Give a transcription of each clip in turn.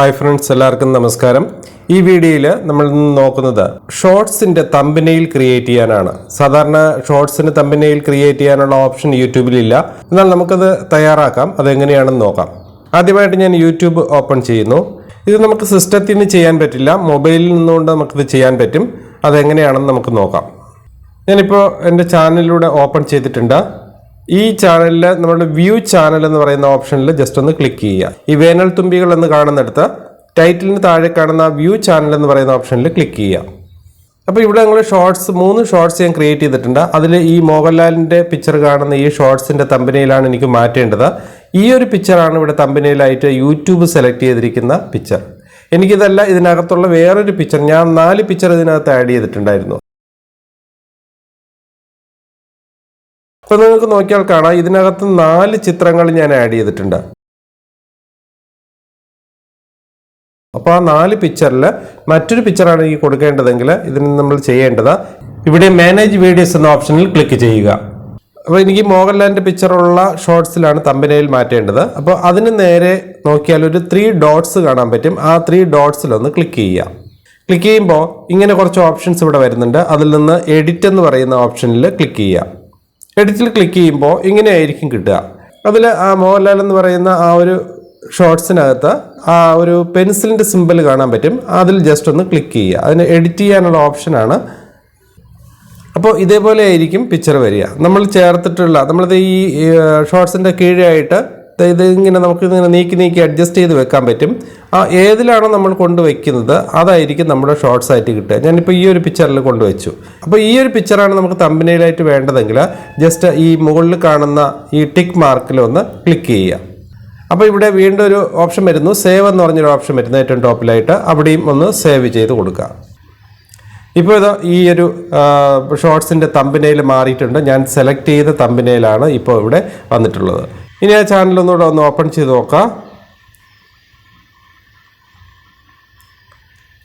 Hi friends എല്ലാവർക്കും നമസ്കാരം. ഈ വീഡിയോയിൽ നമ്മൾ നോക്കുന്നത് ഷോർട്സിന്റെ തമ്പനയിൽ ക്രിയേറ്റ് ചെയ്യാനാണ്. സാധാരണ ഷോർട്സിന് തമ്പനയിൽ ക്രിയേറ്റ് ചെയ്യാനുള്ള ഓപ്ഷൻ യൂട്യൂബിലില്ല എന്നാൽ നമുക്കത് തയ്യാറാക്കാം. അതെങ്ങനെയാണെന്ന് നോക്കാം. ആദ്യമായിട്ട് ഞാൻ യൂട്യൂബ് ഓപ്പൺ ചെയ്യുന്നു. ഇത് നമുക്ക് സിസ്റ്റത്തിൽ നിന്ന് ചെയ്യാൻ പറ്റില്ല. മൊബൈലിൽ നിന്നുകൊണ്ട് നമുക്കിത് ചെയ്യാൻ പറ്റും. അതെങ്ങനെയാണെന്ന് നമുക്ക് നോക്കാം. ഞാനിപ്പോൾ എന്റെ ചാനലിലൂടെ ഓപ്പൺ ചെയ്തിട്ടുണ്ട്. ഈ ചാനലിൽ നമ്മുടെ വ്യൂ ചാനൽ എന്ന് പറയുന്ന ഓപ്ഷനിൽ ജസ്റ്റ് ഒന്ന് ക്ലിക്ക് ചെയ്യുക. ഈ വേനൽ തുമ്പികൾ എന്ന് കാണുന്നിടത്ത് ടൈറ്റിലിന് താഴെ കാണുന്ന വ്യൂ ചാനൽ എന്ന് പറയുന്ന ഓപ്ഷനിൽ ക്ലിക്ക് ചെയ്യുക. അപ്പോൾ ഇവിടെ ഞങ്ങൾ ഷോർട്സ് മൂന്ന് ഷോർട്സ് ഞാൻ ക്രിയേറ്റ് ചെയ്തിട്ടുണ്ട്. അതിൽ ഈ മോഹൻലാലിന്റെ പിക്ചർ കാണുന്ന ഈ ഷോർട്സിന്റെ തമ്പനയിലാണ് എനിക്ക് മാറ്റേണ്ടത്. ഈ ഒരു പിക്ചറാണ് ഇവിടെ തമ്പനയിലായിട്ട് യൂട്യൂബ് സെലക്ട് ചെയ്തിരിക്കുന്ന പിക്ചർ എനിക്കിതല്ല ഇതിനകത്തുള്ള വേറൊരു പിക്ചർ ഞാൻ നാല് പിക്ചർ ഇതിനകത്ത് ആഡ് ചെയ്തിട്ടുണ്ടായിരുന്നു. അപ്പൊ നിങ്ങൾക്ക് നോക്കിയാൽ കാണാം. ഇതിനകത്ത് നാല് ചിത്രങ്ങൾ ഞാൻ ആഡ് ചെയ്തിട്ടുണ്ട്. അപ്പോൾ ആ നാല് പിക്ചറിൽ മറ്റൊരു പിക്ചറാണ് എനിക്ക് കൊടുക്കേണ്ടതെങ്കിൽ ഇതിന് നമ്മൾ ചെയ്യേണ്ടത് ഇവിടെ മാനേജ് വീഡിയോസ് എന്ന ഓപ്ഷനിൽ ക്ലിക്ക് ചെയ്യുക. അപ്പോൾ എനിക്ക് മോഹൻലാലിന്റെ പിക്ചറുള്ള ഷോർട്സിലാണ് തമ്പനയിൽ മാറ്റേണ്ടത്. അപ്പോൾ അതിന് നേരെ നോക്കിയാൽ ഒരു ത്രീ ഡോട്ട്സ് കാണാൻ പറ്റും. ആ ത്രീ ഡോട്ട്സിലൊന്ന് ക്ലിക്ക് ചെയ്യുക. ക്ലിക്ക് ചെയ്യുമ്പോൾ ഇങ്ങനെ കുറച്ച് ഓപ്ഷൻസ് ഇവിടെ വരുന്നുണ്ട്. അതിൽ നിന്ന് എഡിറ്റ് എന്ന് പറയുന്ന ഓപ്ഷനിൽ ക്ലിക്ക് ചെയ്യുക. എഡിറ്റിൽ ക്ലിക്ക് ചെയ്യുമ്പോൾ ഇങ്ങനെയായിരിക്കും കിട്ടുക. അതിൽ ആ മോഹൻലാൽ എന്ന് പറയുന്ന ആ ഒരു ഷോർട്സിനകത്ത് ആ ഒരു പെൻസിലിന്റെ സിമ്പിൾ കാണാൻ പറ്റും. അതിൽ ജസ്റ്റ് ഒന്ന് ക്ലിക്ക് ചെയ്യുക. അതിന് എഡിറ്റ് ചെയ്യാനുള്ള ഓപ്ഷനാണ് അപ്പോൾ ഇതേപോലെ ആയിരിക്കും പിക്ചർ വരിക. നമ്മൾ ചേർത്തിട്ടുള്ള നമ്മളിത് ഈ ഷോർട്സിന്റെ കീഴായിട്ട് ഇത് ഇങ്ങനെ നമുക്ക് ഇങ്ങനെ നീക്കി നീക്കി അഡ്ജസ്റ്റ് ചെയ്ത് വെക്കാൻ പറ്റും. ആ ഏതിലാണോ നമ്മൾ കൊണ്ടുവയ്ക്കുന്നത് അതായിരിക്കും നമ്മുടെ ഷോർട്ട്സ് ആയിട്ട് കിട്ടുക. ഞാനിപ്പോൾ ഈ ഒരു പിക്ചറിൽ കൊണ്ടുവച്ചു. അപ്പോൾ ഈ ഒരു പിക്ചറാണ് നമുക്ക് തമ്പനയിലായിട്ട് വേണ്ടതെങ്കിൽ ജസ്റ്റ് ഈ മുകളിൽ കാണുന്ന ഈ ടിക്ക് മാർക്കിൽ ഒന്ന് ക്ലിക്ക് ചെയ്യുക. അപ്പോൾ ഇവിടെ വീണ്ടും ഒരു ഓപ്ഷൻ വരുന്നു. സേവ് എന്ന് പറഞ്ഞൊരു ഓപ്ഷൻ വരുന്നു ഏറ്റവും ടോപ്പിലായിട്ട് അവിടെയും ഒന്ന് സേവ് ചെയ്ത് കൊടുക്കുക. ഇപ്പോൾ ഇത് ഈ ഒരു ഷോർട്സിന്റെ തമ്പിനയിൽ മാറിയിട്ടുണ്ട്. ഞാൻ സെലക്ട് ചെയ്ത തമ്പിനയിലാണ് ഇപ്പോൾ ഇവിടെ വന്നിട്ടുള്ളത്. ഇനി ആ ചാനൽ ഒന്നുകൂടെ ഒന്ന് ഓപ്പൺ ചെയ്ത് നോക്കാം.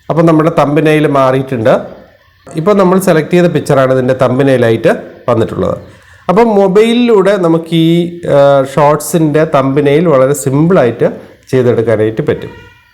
അപ്പോൾ നമ്മുടെ തമ്പിനയിൽ മാറിയിട്ടുണ്ട്. ഇപ്പോൾ നമ്മൾ സെലക്ട് ചെയ്ത പിക്ചറാണ് ഇതിന്റെ തമ്പിനയിലായിട്ട് വന്നിട്ടുള്ളത്. അപ്പം മൊബൈലിലൂടെ നമുക്ക് ഈ ഷോർട്സിന്റെ തമ്പിനയിൽ വളരെ സിമ്പിളായിട്ട് ചെയ്തെടുക്കാനായിട്ട് പറ്റും.